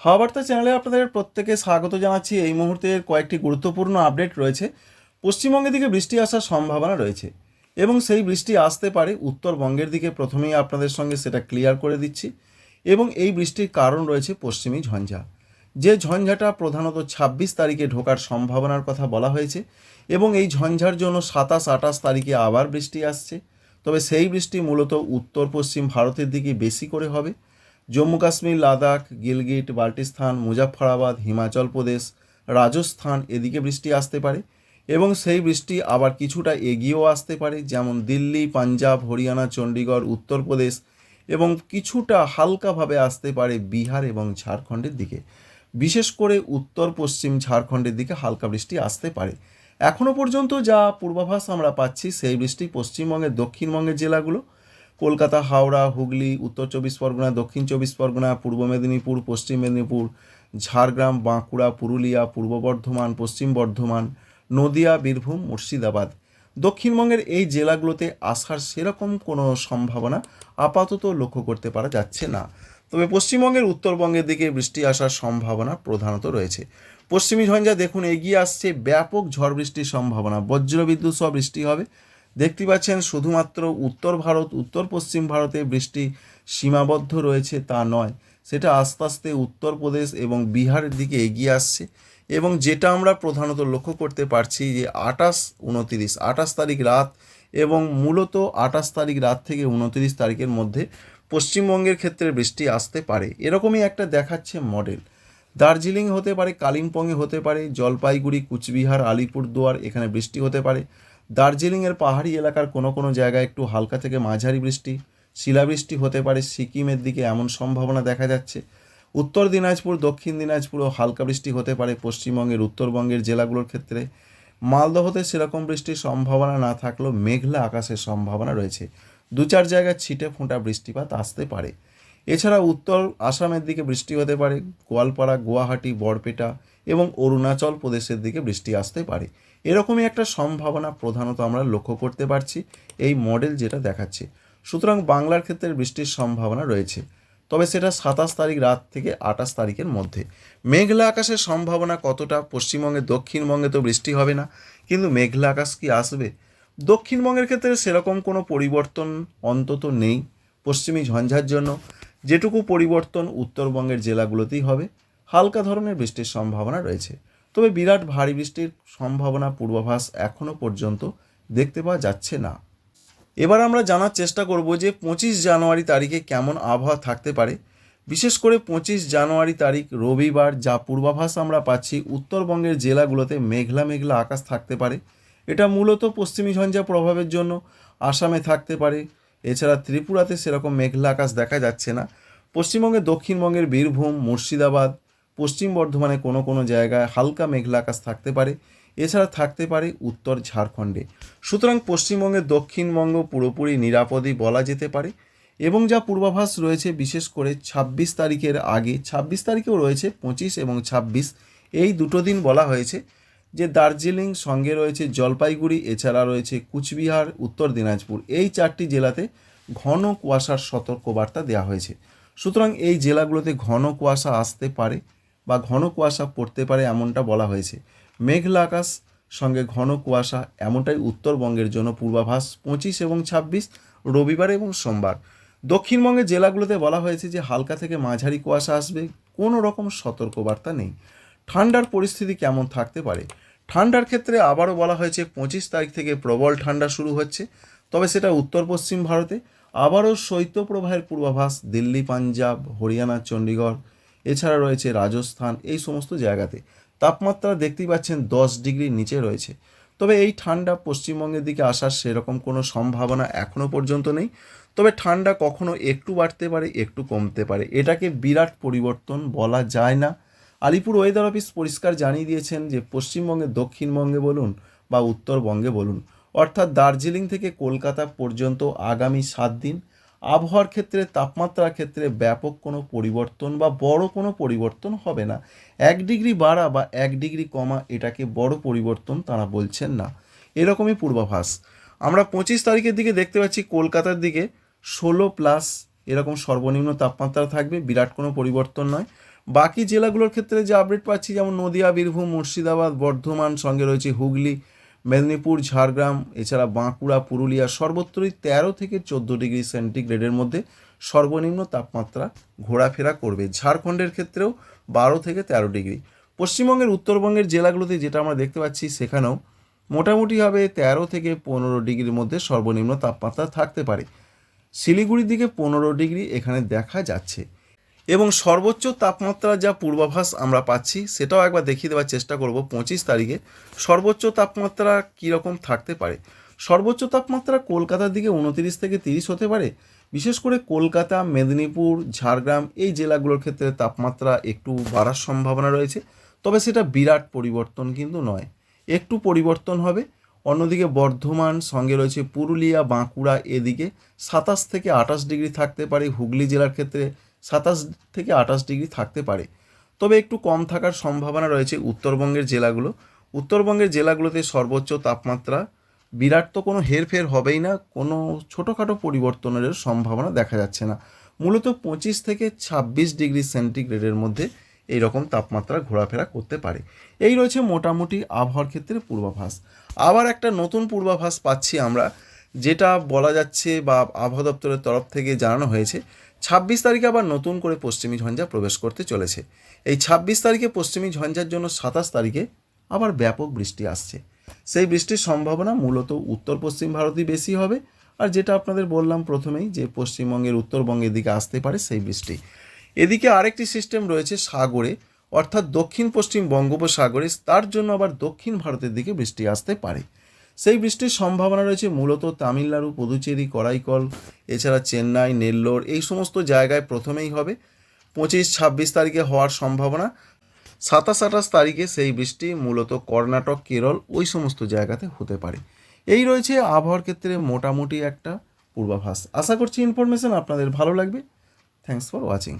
হাওয়াবার্তা চ্যানেলে আপনাদের প্রত্যেকে স্বাগত জানাচ্ছি। এই মুহূর্তের কয়েকটি গুরুত্বপূর্ণ আপডেট রয়েছে। পশ্চিমবঙ্গের দিকে বৃষ্টি আসার সম্ভাবনা রয়েছে এবং সেই বৃষ্টি আসতে পারে উত্তরবঙ্গের দিকে। প্রথমেই আপনাদের সঙ্গে সেটা ক্লিয়ার করে দিচ্ছি এবং এই বৃষ্টির কারণ রয়েছে পশ্চিমী ঝঞ্ঝা। যে ঝঞ্ঝাটা প্রধানত ছাব্বিশ তারিখে ঢোকার সম্ভাবনার কথা বলা হয়েছে এবং এই ঝঞ্ঝার জন্য সাতাশ, আঠাশ তারিখে আবার বৃষ্টি আসছে। তবে সেই বৃষ্টি মূলত উত্তর পশ্চিম ভারতের দিকে বেশি করে হবে। জম্মু কাশ্মীর, লাদাখ, গিলগিট বাল্টিস্তান মুজাফফরাবাদ, হিমাচল প্রদেশ, রাজস্থান এদিকে বৃষ্টি আসতে পারে এবং সেই বৃষ্টি আবার কিছুটা এগিয়েও আসতে পারে, যেমন দিল্লি, পাঞ্জাব, হরিয়ানা, চণ্ডীগড়, উত্তরপ্রদেশ এবং কিছুটা হালকাভাবে আসতে পারে বিহার এবং ঝাড়খণ্ডের দিকে। বিশেষ করে উত্তর, পশ্চিম ঝাড়খণ্ডের দিকে হালকা বৃষ্টি আসতে পারে। এখনও পর্যন্ত যা পূর্বাভাস আমরা পাচ্ছি সেই বৃষ্টি পশ্চিমবঙ্গের দক্ষিণবঙ্গের জেলাগুলো কলকাতা, হাওড়া, হুগলি, উত্তর চব্বিশ পরগনা, দক্ষিণ চব্বিশ পরগনা, পূর্ব মেদিনীপুর, পশ্চিম মেদিনীপুর, ঝাড়গ্রাম, বাঁকুড়া, পুরুলিয়া, পূর্ব বর্ধমান, পশ্চিম বর্ধমান, নদিয়া, বীরভূম, মুর্শিদাবাদ। দক্ষিণবঙ্গের এই জেলাগুলোতে আসার সেরকম কোনো সম্ভাবনা আপাতত লক্ষ্য করতে পারা যাচ্ছে না। তবে পশ্চিমবঙ্গের উত্তরবঙ্গের দিকে বৃষ্টি আসার সম্ভাবনা প্রধানত রয়েছে। পশ্চিমী ঝঞ্ঝা দেখুন এগিয়ে আসছে, ব্যাপক ঝড় বৃষ্টির সম্ভাবনা। বজ্রবিদ্যুৎ সহ বৃষ্টি হবে। দেখতে পাচ্ছেন শুধুমাত্র উত্তর ভারত, উত্তর পশ্চিম ভারতে বৃষ্টি সীমাবদ্ধ রয়েছে তা নয়। সেটা আস্তে আস্তে উত্তরপ্রদেশ এবং বিহারের দিকে এগিয়ে আসছে এবং যেটা আমরা প্রধানত লক্ষ্য করতে পারছি যে আঠাশ উনতিরিশ, আঠাশ তারিখ রাত এবং মূলত আঠাশ তারিখ রাত থেকে উনতিরিশ তারিখের মধ্যে পশ্চিমবঙ্গের ক্ষেত্রে বৃষ্টি আসতে পারে। এরকমই একটা দেখাচ্ছে মডেল। দার্জিলিং হতে পারে কালিম্পংয়ে হতে পারে, জলপাইগুড়ি, কুচবিহার, আলিপুরদুয়ার এখানে বৃষ্টি হতে পারে। দার্জিলিংয়ের পাহাড়ি এলাকার কোনো কোনো জায়গায় একটু হালকা থেকে মাঝারি বৃষ্টি, শিলাবৃষ্টি হতে পারে, সিকিমের দিকে এমন সম্ভাবনা দেখা যাচ্ছে। উত্তর দিনাজপুর, দক্ষিণ দিনাজপুরও হালকা বৃষ্টি হতে পারে, পশ্চিমবঙ্গের, উত্তরবঙ্গের জেলাগুলোর ক্ষেত্রে। মালদহতে সেরকম বৃষ্টির সম্ভাবনা না থাকলেও মেঘলা আকাশের সম্ভাবনা রয়েছে। দু চার জায়গায় ছিটে ফোঁটা বৃষ্টিপাত আসতে পারে। এছাড়া উত্তর আসামের দিকে বৃষ্টি হতে পারে, গোয়ালপাড়া, গুয়াহাটি, বরপেটা এবং অরুণাচল প্রদেশের দিকে বৃষ্টি আসতে পারে। এরকমই একটা সম্ভাবনা প্রধানত আমরা লক্ষ্য করতে পারছি এই মডেল যেটা দেখাচ্ছে। সুতরাং বাংলার ক্ষেত্রে বৃষ্টির সম্ভাবনা রয়েছে। তবে সেটা সাতাশ তারিখ রাত থেকে আঠাশ তারিখের মধ্যে। মেঘলা আকাশের সম্ভাবনা কতটা? পশ্চিমবঙ্গে, দক্ষিণবঙ্গে তো বৃষ্টি হবে না। কিন্তু মেঘলা আকাশ কি আসবে? দক্ষিণবঙ্গের ক্ষেত্রে সেরকম কোনো পরিবর্তন অন্তত নেই পশ্চিমী ঝঞ্ঝার জন্য। যেটুকু পরিবর্তন উত্তরবঙ্গের জেলাগুলোতেই হবে। হালকা ধরনের বৃষ্টির সম্ভাবনা রয়েছে। তবে বিরাট ভারী বৃষ্টির সম্ভাবনা পূর্বাভাস এখনও পর্যন্ত দেখতে পাওয়া যাচ্ছে না। এবার আমরা জানার চেষ্টা করব যে পঁচিশ জানুয়ারি তারিখে কেমন আবহাওয়া থাকতে পারে। বিশেষ করে পঁচিশ জানুয়ারি তারিখ রবিবার, যা পূর্বাভাস আমরা পাচ্ছি উত্তরবঙ্গের জেলাগুলোতে মেঘলা মেঘলা আকাশ থাকতে পারে। এটা মূলত পশ্চিমী ঝঞ্ঝা প্রভাবের জন্য। আসামে থাকতে পারে। এছাড়া ত্রিপুরাতে সেরকম মেঘলা আকাশ দেখা যাচ্ছে না। পশ্চিমবঙ্গের দক্ষিণবঙ্গের বীরভূম, মুর্শিদাবাদ পশ্চিম বর্ধমানে কোনো কোনো জায়গায় হালকা মেঘলা আকাশ থাকতে পারে, এছাড়া থাকতে পারে উত্তর ঝাড়খণ্ডে। সুতরাং পশ্চিমবঙ্গের দক্ষিণবঙ্গ পুরোপুরি নিরাপদই বলা যেতে পারে এবং যা পূর্বাভাস রয়েছে বিশেষ করে ছাব্বিশ তারিখের আগে, ছাব্বিশ তারিখেও রয়েছে পঁচিশ এবং ছাব্বিশ, এই দুটো দিন বলা হয়েছে যে দার্জিলিং, সঙ্গে রয়েছে জলপাইগুড়ি, এছাড়া রয়েছে কুচবিহার, উত্তর দিনাজপুর। এই চারটি জেলাতে ঘন কুয়াশার সতর্কবার্তা দেওয়া হয়েছে। সুতরাং এই জেলাগুলোতে ঘন কুয়াশা আসতে পারে বা ঘন কুয়াশা পড়তে পারে এমনটা বলা হয়েছে। মেঘলা আকাশ সঙ্গে ঘন কুয়াশা এমনটাই উত্তরবঙ্গের জন্য পূর্বাভাস পঁচিশ এবং ছাব্বিশ, রবিবার এবং সোমবার। দক্ষিণবঙ্গের জেলাগুলোতে বলা হয়েছে যে হালকা থেকে মাঝারি কুয়াশা আসবে, কোনো রকম সতর্কবার্তা নেই। ঠান্ডার পরিস্থিতি কেমন থাকতে পারে? ঠান্ডার ক্ষেত্রে আবারও বলা হয়েছে পঁচিশ তারিখ থেকে প্রবল ঠান্ডা শুরু হচ্ছে, তবে সেটা উত্তর পশ্চিম ভারতে। আবারও শৈত্যপ্রবাহের পূর্বাভাস দিল্লি, পাঞ্জাব, হরিয়ানা, চণ্ডীগড় এছাড়া রয়েছে রাজস্থান এই সমস্ত জায়গাতে। তাপমাত্রা দেখতেই পাচ্ছেন দশ ডিগ্রির নিচে রয়েছে। তবে এই ঠান্ডা পশ্চিমবঙ্গের দিকে আসার সেরকম কোনো সম্ভাবনা এখনও পর্যন্ত নেই। তবে ঠান্ডা কখনো একটু বাড়তে পারে, একটু কমতে পারে। এটাকে বিরাট পরিবর্তন বলা যায় না। আলিপুর ওয়েদার অফিস পরিষ্কার জানিয়ে দিয়েছেন যে, পশ্চিমবঙ্গে, দক্ষিণবঙ্গে বলুন বা উত্তরবঙ্গে বলুন, অর্থাৎ দার্জিলিং থেকে কলকাতা পর্যন্ত আগামী সাত দিন আবহাওয়ার ক্ষেত্রে, তাপমাত্রার ক্ষেত্রে ব্যাপক কোনো পরিবর্তন বা বড় কোনো পরিবর্তন হবে না। এক ডিগ্রি বাড়া বা এক ডিগ্রি কমা এটাকে বড় পরিবর্তন তারা বলছেন না। এরকমই পূর্বাভাস। আমরা পঁচিশ তারিখের দিকে দেখতে পাচ্ছি কলকাতার দিকে ষোলো প্লাস এরকম সর্বনিম্ন তাপমাত্রা থাকবে, বিরাট কোনো পরিবর্তন নয়। বাকি জেলাগুলোর ক্ষেত্রে যে আপডেট পাচ্ছি, যেমন নদিয়া, বীরভূম, মুর্শিদাবাদ, বর্ধমান, সঙ্গে রয়েছে হুগলি মেদিনীপুর, ঝাড়গ্রাম, এছাড়া বাঁকুড়া, পুরুলিয়া সর্বত্রই তেরো থেকে চোদ্দ ডিগ্রি সেন্টিগ্রেডের মধ্যে সর্বনিম্ন তাপমাত্রা ঘোরাফেরা করবে। ঝাড়খণ্ডের ক্ষেত্রেও বারো থেকে তেরো ডিগ্রি। পশ্চিমবঙ্গের উত্তরবঙ্গের জেলাগুলোতে যেটা আমরা দেখতে পাচ্ছি, সেখানেও মোটামুটিভাবে তেরো থেকে পনেরো ডিগ্রির মধ্যে সর্বনিম্ন তাপমাত্রা থাকতে পারে। শিলিগুড়ির দিকে পনেরো ডিগ্রি এখানে দেখা যাচ্ছে। এবং সর্বোচ্চ তাপমাত্রা যা পূর্বাভাস আমরা পাচ্ছি, সেটাও একবার দেখিয়ে দেওয়ার চেষ্টা করব পঁচিশ তারিখে। সর্বোচ্চ তাপমাত্রা কীরকম থাকতে পারে? সর্বোচ্চ তাপমাত্রা কলকাতার দিকে উনতিরিশ থেকে তিরিশ হতে পারে। বিশেষ করে কলকাতা, মেদিনীপুর, ঝাড়গ্রাম এই জেলাগুলোর ক্ষেত্রে তাপমাত্রা একটু বাড়ার সম্ভাবনা রয়েছে। তবে সেটা বিরাট পরিবর্তন কিন্তু নয়। একটু পরিবর্তন হবে। অন্যদিকে বর্ধমান, সঙ্গে রয়েছে পুরুলিয়া, বাঁকুড়া এদিকে সাতাশ থেকে আঠাশ ডিগ্রি থাকতে পারে। হুগলি জেলার ক্ষেত্রে সাতাশ থেকে আঠাশ ডিগ্রি থাকতে পারে। তবে একটু কম থাকার সম্ভাবনা রয়েছে উত্তরবঙ্গের জেলাগুলো। উত্তরবঙ্গের জেলাগুলোতে সর্বোচ্চ তাপমাত্রা বিরাট তো কোনো হেরফের হবেই না, কোনো ছোটোখাটো পরিবর্তনের সম্ভাবনা দেখা যাচ্ছে না। মূলত পঁচিশ থেকে ছাব্বিশ ডিগ্রি সেন্টিগ্রেডের মধ্যে এই রকম তাপমাত্রা ঘোরাফেরা করতে পারে। এই রয়েছে মোটামুটি আবহাওয়ার ক্ষেত্রে পূর্বাভাস। আবার একটা নতুন পূর্বাভাস পাচ্ছি আমরা, যেটা বলা যাচ্ছে বা আবহাওয়া দপ্তরের তরফ থেকে জানানো হয়েছে ছাব্বিশ তারিখে আবার নতুন করে পশ্চিমী ঝঞ্ঝা প্রবেশ করতে চলেছে। এই ছাব্বিশ তারিখে পশ্চিমী ঝঞ্ঝার জন্য সাতাশ তারিখে আবার ব্যাপক বৃষ্টি আসছে। সেই বৃষ্টির সম্ভাবনা মূলত উত্তর পশ্চিম ভারতই বেশি হবে। আর যেটা আপনাদের বললাম প্রথমেই যে পশ্চিমবঙ্গের উত্তরবঙ্গের দিকে আসতে পারে সেই বৃষ্টি। এদিকে আরেকটি সিস্টেম রয়েছে সাগরে, অর্থাৎ দক্ষিণ পশ্চিম বঙ্গোপসাগরে, তার জন্য আবার দক্ষিণ ভারতের দিকে বৃষ্টি আসতে পারে। সেই বৃষ্টির সম্ভাবনা রয়েছে মূলত তামিলনাড়ু, পুদুচেরি, করাইকল, এছাড়া চেন্নাই, নেল্লোর, এই সমস্ত জায়গায় প্রথমেই হবে। পঁচিশ, ছাব্বিশ তারিখে হওয়ার সম্ভাবনা। সাতাশ, আঠাশ তারিখে সেই বৃষ্টি মূলত কর্ণাটক, কেরল, ওই সমস্ত জায়গাতে হতে পারে। এই রয়েছে আবহাওয়ার ক্ষেত্রে মোটামুটি একটা পূর্বাভাস। আশা করছি ইনফরমেশন আপনাদের ভালো লাগবে। Thanks for watching